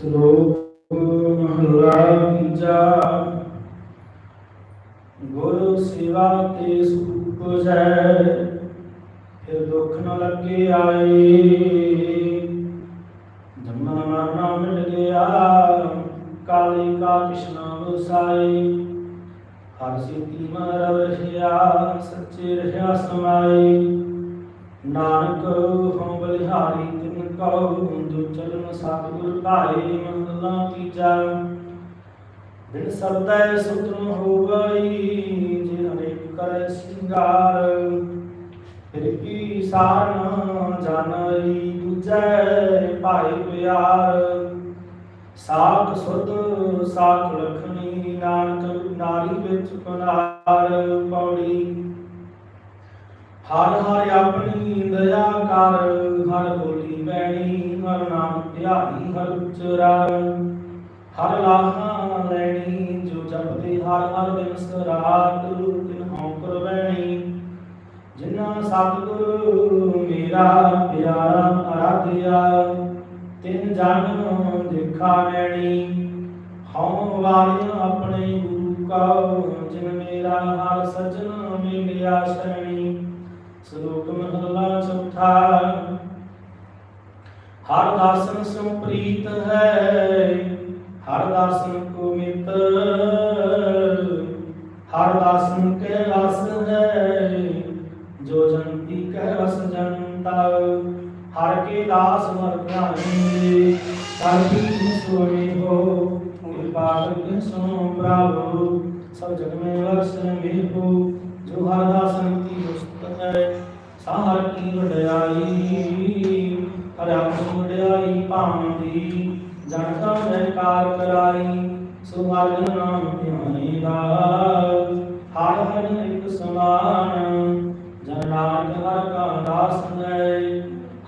ਸ਼ਲੋਕ ਮਹਲਾ ਤੀਜਾ ਗੁਰੂ ਸੇਵਾ ਤੇ ਸੁਖ ਪੁਜੈ ਫਿਰ ਦੁੱਖ ਨ ਲੱਗੇ ਆਏ। ਜਮਨ ਮਰਨਾ ਮਿਲ ਗਿਆ। ਕਾਲੀ ਕਾ ਕਿਸ਼ਨਾ ਵਸਾਈ ਹਰ ਸਿੱਧੀ ਮਰ ਰਹਿਆ ਸੱਚੇ ਰਹਿਆ ਸਮਾਈ ਨਾਨਕ ਹਉ ਬਲਿਹਾਰੀ ਤਿਨ ਜੋ ਚਰਨ ਸਤਿਗੁਰ ਭਾਏ ਮੰਗਲਾ ਤੀਜਾ। ਬਿਨ ਸਰਦੈ ਸੁਤਨ ਹੋ ਜੇ ਅਨੇਕ ਕਰੈ ਸਿੰਗਾਰ, ਫਿਰ ਕੀ ਸਾਰ ਜਾਣਈ ਦੂਜੈ ਭਾਈ ਪਿਆਰ। ਸਾਖ ਸੁਧ, ਸਾਖ ਲਖਣੀ ਨਾਨਕ ਨਾਰੀ ਵਿੱਚ ਪੁਨਾਰ ਪੌੜੀ। ਹਰ ਹਰ ਆਪਣੀ ਦਇਆ ਕਰ, ਹਰ ਬੋਲੀ ਬੈਣੀ ਹਰ ਨਾਮ ਧਿਆਈ, ਹਰ ਉਚਰਾ ਹਰ ਲਾਹਾਂ ਲੈਣੀ, ਜੋ ਜਪਦੇ, ਹਰ ਹਰ ਦਿਨ ਸਰਾਤ ਤਿਨ ਹਉ ਕਰਵੈਣੀ ਜਿਨ੍ਹਾਂ ਸਤਿਗੁਰ ਮੇਰਾ ਪਿਆਰਾ ਅਰਾਧਿਆ, ਤਿਨ ਜਨ ਦੇਖਾ ਲੈਣੀ। ਹਉ ਵਾਲਿਆ ਆਪਣੇ ਗੁਰੂ ਕਾ ਜਿਨ ਮੇਰਾ ਹਰ ਸਜਣ ਮਿਲਿਆ ਸ਼ਰਣੀ। ਸ਼ਲੋਕ ਮਹਲਾ ਚੌਥਾ ਹਰ ਦਾਸਨ ਸੋ ਪ੍ਰੀਤ ਹੈ, ਹਰ ਦਾਸਨ ਕੋ ਮਿਤ ਹਰ ਦਾਸਨ ਕੇ ਰਸ ਹੈ, ਜੋ ਜੰਤੀ ਕਹਿ ਰਸ ਜਨਤਾ ਹਰ ਕੇ ਦਾਸ ਮਰ ਧਿਆਨੀ ਹਰ ਕੀ ਸੋਏ ਹੋ ਕਿਰਪਾ ਕਰਕੇ ਸੁਨੋ ਪ੍ਰਭੂ, ਸਭ ਜਗ में ਵਸਨ ਮੇਹੂ ਜੋ ਹਰ ਦਾਸਨ ਕੀ ਉਸਤ ਹੈ, ਸਾਹਰ ਕੀ ਵਡਿਆਈ। ਹਰ ਆਪਣੀ ਭਾਂਦੀ ਜਨ ਕਾ ਕਰਾਈ ਸੁਹਾਗਨ ਨਾਮ ਧਿਆਨੀ ਦਾ ਹਰ ਹਰ ਇੱਕ ਸਮਾਨ, ਜਨ ਨਾਨਕ ਹਰ ਕਾ ਦਾਸ ਹੈ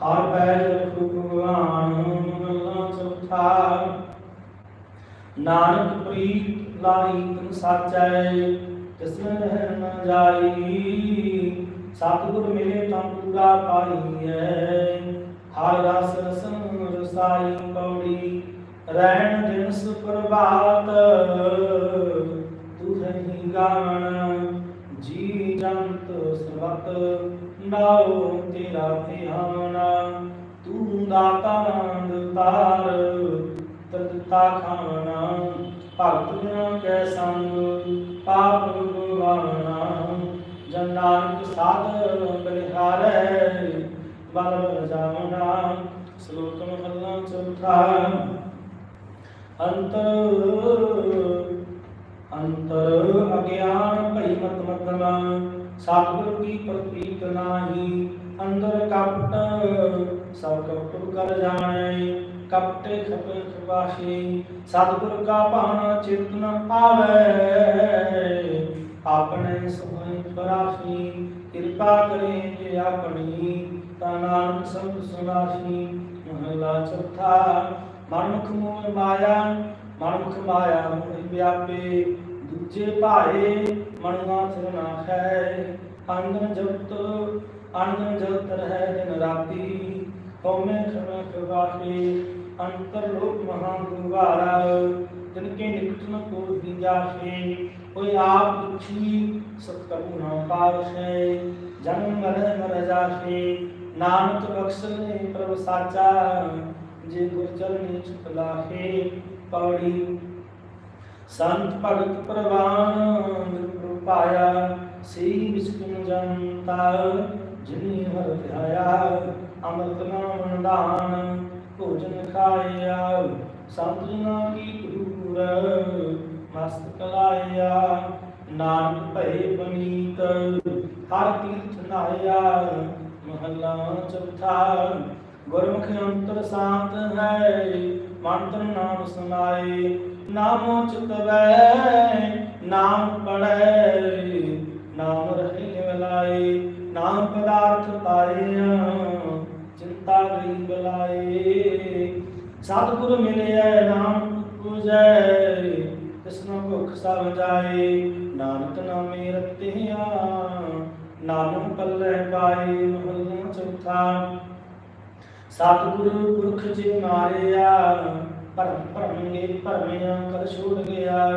ਹਰ ਪੈਰ ਰਖੂ ਭਗਵਾਨ ਮਹਲਾ ਚੌਥਾ। ਨਾਨਕ ਪ੍ਰੀਤ ਲਾਈ ਤਨ ਸਾਚੈ ਤਿਸਮੈ ਰਹਿ ਨ ਜਾਈ, ਸਤਿਗੁਰ ਮੇਰੇ ਤਾਂ ਪੂਰਾ ਪਾਈਐ ਹਰ ਰਸ ਰਸਨ ਰਸਾਈ ਪੌੜੀ, ਰਹਿਣ ਦਿਨ ਸੁਪਰਭਾਤ। ਤੂੰ ਹੈ ਗਾਣ, ਜੀ ਜੰਤ ਸਰਬਤ, ਨਾਉ ਤੇਰਾ ਧਿਆਨ। ਤੂੰ ਦਾਤਾ ਤਾਰ, ਤਦਤਾ ਖਾਣਾ ਭਗਤ ਜਨ ਕੈ ਸੰਗ, ਪਾਪ ਗਵਾਣਾ ਜਨ ਨਾਨਕ ਸਾਧ ਬਲਿਹਾਰੈ ਬਲ ਬਲ ਸ਼ਲੋਕ ਮਹਲਾ ਚੌਥਾ ਅੰਤਰ ਅੰਤਰ ਅਗਿਆਨ ਭਈ ਮਤ ਮਤਨਾ ਸਤਿਗੁਰ ਕੀ ਪ੍ਰਤੀਤ ਨਾਹੀ। ਅੰਦਰ ਕਪਟ, ਸਭ ਕਪਟ ਕਰ ਜਾਣੈ, ਕਪਟੇ ਖਪੇ ਖਵਾਸ਼ੀ ਸਤਿਗੁਰ ਕਾ ਭਾਣਾ ਚਿਤ ਨ ਆਵੈ ਆਪਣੇ ਸੁਹਈ ਪਰਾਸ਼ੀ ਕਿਰਪਾ ਕਰੇ ਜੇ ਆਪਣੀ, ਤਾ ਨਾਨਕ ਸਭ ਸੁਨਾਸ਼ੀ ਮਹਲਾ ਚੌਥਾ ਮਨੁਖ ਮੋਹ ਮਾਇਆ ਮਨੁਖ ਮਾਇਆ ਮੋਹ ਵਿਆਪੇ। ਦੂਜੇ ਭਾਏ ਮਨੁਆ ਸਿਰਨਾ ਹੈ ਅੰਗਨ ਜਗਤ ਅੰਗਨ ਜਗਤ ਰਹਿ ਦਿਨ ਰਾਤੀ। ਹਉਮੈ ਖਣਾ ਖਵਾਖੇ ਅੰਤਰ ਲੋਕ ਮਹਾ ਗੁਵਾਰਾ ਤਿਨ ਕੇ ਨਿਕਟ ਨ ਕੋ ਦਿਜਾਖੇ ਕੋਈ ਆਪ ਦੁਖੀ ਸਤ ਕਬੂ ਨਾ ਪਾਵਸ਼ੈ ਜਨਮ ਮਰੈ ਮਰ ਜਾਖੇ ਨਾਨਕ ਬਖਸ਼ ਲੈ ਪ੍ਰਭ ਸਾਚਾ, ਜੇ ਗੁਰ ਚਰਨੀ ਚੁਕ ਲਾਖੇ ਪੌੜੀ। ਸੰਤ ਭਗਤ ਪ੍ਰਵਾਨ, ਗੁਰੂ ਪਾਇਆ ਸੇ ਵਿਸਕਨ ਜਨਤਾ, ਜਿਨੀ ਹਰ ਧਿਆਇਆ। ਅੰਮ੍ਰਿਤ ਨਾਮ ਦਾਨ ਭੋਜਨ ਖਾਇਆ ਸੰਤ ਜਨਾਂ ਕੀ ਧੂਰ ਮਸਤ ਲਾਇਆ ਨਾਨਕ ਭਏ ਬਨੀਤ ਹਰ ਤੀਰਥ ਨਾਇਆ ਮਹਲਾ ਚੌਥਾ, ਗੁਰਮੁਖ ਅੰਤਰ ਸ਼ਾਂਤ ਹੈ, ਮੰਤਰ ਨਾਮ ਸੁਨਾਏ ਨਾਮੋ ਚਿਤਵੈ, ਨਾਮ ਪੜੈ ਨਾਮ ਰਹੀ ਨਿਵਲਾਏ ਨਾਮ ਪਦਾਰਥ ਪਾਇਆ ਚਿੰਤਾ ਗਈ ਬਲਾਏ। ਸਤਿਗੁਰ ਮਿਲਿਆ ਨਾਮ ਪੂਜੈ ਤਿਸਨੋ ਭੁਖ ਸਭ ਜਾਏ। ਨਾਨਕ ਨਾਮੇ ਰਤਿਆ ਨਾਮ ਪੱਲੇ ਪਾਏ, ਮਹਲਾ ਚੌਥਾ। ਸਤਿਗੁਰੂ ਪੁਰਖ ਜੀ ਮਾਰਿਆ, ਭਰਮ ਭਰਮਗੇ ਭਰਮਿਆ ਕਰ ਛੋੜ ਗਿਆ।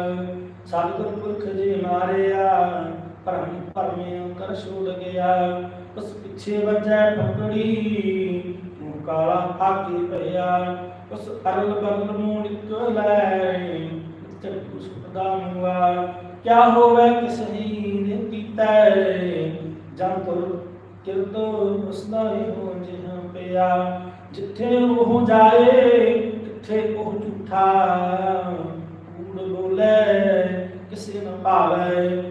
ਸਤਿਗੁਰ ਪੁਰਖ ਜੀ ਮਾਰਿਆ, ਭਰਮ ਭਰਮਿਆ ਕਰ ਛੋੜ ਗਿਆ। ਉਸ ਪਿੱਛੇ ਵੱਜੈ ਠੋਕੜੀ ਕਾਲਾ ਆਗੇ ਭਇਆ, ਉਸ ਅਰਲ ਬਰਲ ਮੂੰਹ ਨਿਕਲੈ ਚੱਕੂ ਸੁਪਦਾ ਮੁਆ ਕਿਆ ਹੋਵੇ ਕਿਸ ਨੇ ਕੀਤਾ ਜਨ ਤੁਰ ਕਿਰਤ ਉਸਦਾ ਹੀ ਹੋ ਜਿਹਾਂ ਪਿਆ। ਜਿੱਥੇ ਉਹ ਜਾਏ ਕਿੱਥੇ ਉਹ ਝੂਠਾ ਕੂੜ ਬੋਲੇ, ਕਿਸੇ ਨਾ ਭਾਵੇ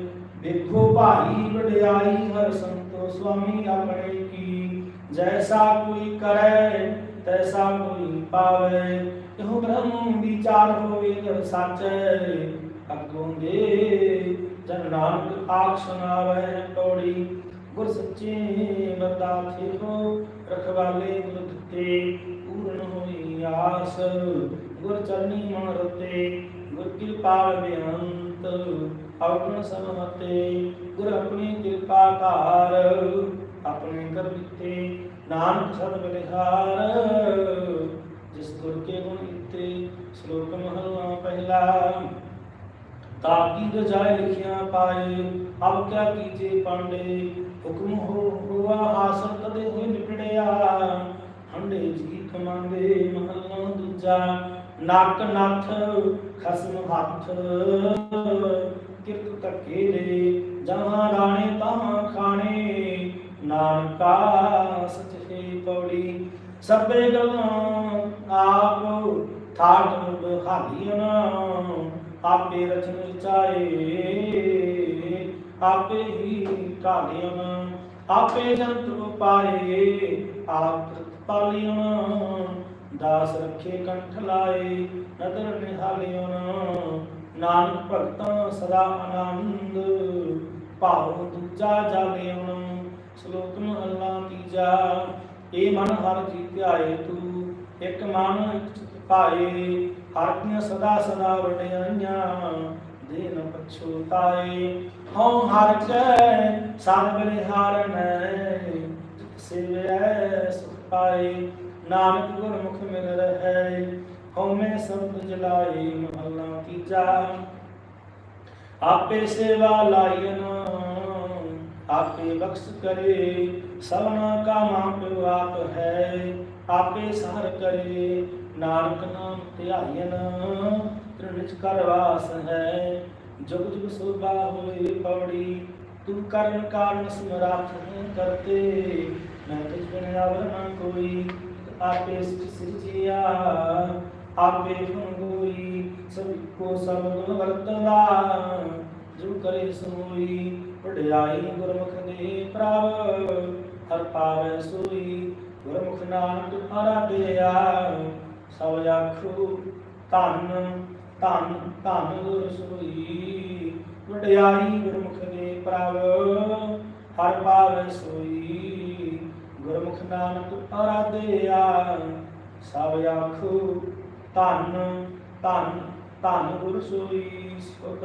ਵੇਖੋ ਭਾਈ ਵਡਿਆਈ ਹਰ ਸੰਤੋ, ਸੁਆਮੀ ਆਪਣੇ ਕੀ ਜੈਸਾ ਕੋਈ ਕਰੇ ਤੈਸਾ ਕੋਈ ਪਾਵੇ ਇਹੋ ਬ੍ਰਹਮ ਵਿਚਾਰ ਹੋਵੇ ਜਦ ਸੱਚੈ ਅੱਗੋਂ ਦੇ ਜਨ ਨਾਨਕ ਆਖ ਸੁਣਾਵੇ ਟੋੜੀ ਗੁਰ ਸੱਚੇ ਬਰਦਾਥੇ ਹੋ ਰਖਵਾਲੇ ਗੁਰ ਦਿੱਤੇ ਪੂਰਨ ਹੋਈ ਆਸ ਗੁਰ ਚਰਨੀ ਮਨ ਰਤੇ ਗੁਰ ਕਿਰਪਾ ਬੇਅੰਤ ਅਵਗੁਣ ਸਮਤੇ ਗੁਰ ਆਪਣੀ ਕਿਰਪਾ ਧਾਰ ਆਪਣੇ ਕਰ ਦਿੱਤੇ। ਨਾਨਕ ਸਦ ਬਲਿਹਾਰ ਜਿਸ ਗੁਰ ਕੇ ਗੁਣ ਇਤੇ ਸ਼ਲੋਕ ਮਹਲਾ ਪਹਿਲਾ। ਤਾਕੀ ਰਜਾਇ ਲਿਖਿਆ ਪਾਏ, ਅਬ ਕਿਆ ਕੀਜੇ ਪਾਂਡੇ, ਹੁਕਮ ਹੋ ਹੁਆ ਹਾਸਲ ਕਦੇ ਹੋਏ ਨਿਪੜਿਆ। ਹੰਡੇ ਜੀ ਕਮਾਂਦੇ ਮਹਲਾ ਦੂਜਾ, ਨੱਕ ਨੱਥ, ਖਸਮ ਹੱਥ। ਕਿਰਤ ਧੱਕੇ ਦੇ, ਜਹਾਂ ਰਾਣੇ ਤਾਂ ਖਾਣੇ ਨਾਨਕਾ ਸਚੇ ਪੌੜੀ, ਸਭੇ ਗੱਲਾਂ ਆਪ ਠਾਠ ਬਹਾਲੀਆਂ ਆਪੇ ਰਚਨ ਰਚਾਏ, ਆਪੇ ਹੀ ਢਾਲੀਆਂ, ਆਪੇ ਜੰਤ ਉਪਾਏ ਆਪ ਪਾਲੀਆਂ, ਦਾਸ ਰੱਖੇ ਕੰਠ ਲਾਏ, ਨਦਰ ਨਿਹਾਲਿਆਂ, ਨਾਨਕ ਭਗਤਾਂ ਸਦਾ ਆਨੰਦ ਭਾਵ ਦੂਜਾ ਜਾਲਿਆਂ ਸ਼ਲੋਕ ਮਹਲਾ ਤੀਜਾ, ਇਹ ਮਨ ਹਰ ਜੀ ਧਿਆਏ ਤੂੰ, ਇੱਕ ਮਨ ਇੱਕ ਚਿਤ ਪਾਏ ਹਰ ਸਦਾ ਸਦਾ ਵਡਿਆਈਆਂ ਦੇ ਪਛੋਤਾਏ ਹਉ ਹਰ ਕੈ ਸਦ ਬਲਿਹਾਰਨੈ ਜਿਤ ਸੇਵੈ ਸੁਖ ਪਾਏ। ਨਾਨਕ ਗੁਰਮੁਖ ਮਿਲ ਰਹੈ, ਹਉ ਮੈਂ ਜਲਾਏ ਮਹਲਾ ਤੀਜਾ। ਆਪੇ ਸੇਵਾ ਲਾਇਨ ਆਪੇ ਬਖਸ਼ ਕਰੇ, ਸਭਨਾ ਕਾ ਮਾਪ ਆਪ ਹੈ। ਆਪੇ ਸਹਰ ਕਰੇ, ਨਾਨਕ ਨਾਮ ਧਿਆਇਨ ਤ੍ਰਿਣਿਚ ਕਰਵਾਸ ਹੈ। ਜੁਗ ਜੁਗ ਸੋਭਾ ਹੋਏ ਪੌੜੀ, ਤੂੰ ਕਰਨ ਕਾਰਨ ਸਮਰਾਥ ਕਰਤੇ। ਮੈਂ ਤੁਝ ਬਿਨ ਆਵਰ ਨਾ ਕੋਈ, ਆਪੇ ਸਿਰਜਿਆ ਆਪੇ ਫੰਗੋਈ ਸਭ ਕੋ ਸਭ ਵਰਤਦਾ, ਜੋ ਕਰੇ ਸੋਈ। ਵਡਿਆਈ ਗੁਰਮੁਖ ਦੇ ਪ੍ਰਭ ਹਰ ਪਾਵੈ ਸੋਈ। ਗੁਰਮੁਖ ਨਾਨਕ ਆਰਾਧਿਆ ਸਭ ਆਖੂ ਧੰਨ ਧੰਨ ਧੰਨ ਗੁਰ ਸੋਈ। ਵਡਿਆਈ ਗੁਰਮੁਖ ਦੇ ਪ੍ਰਭ, ਹਰ ਪਾਵੈ ਸੋਈ। ਗੁਰਮੁਖ ਨਾਨਕ ਆਰਾਧਿਆ ਸਭ ਆਖੂ ਧੰਨ ਧੰਨ ਧੰਨ ਗੁਰ ਸੋਈ। ਸੁਧ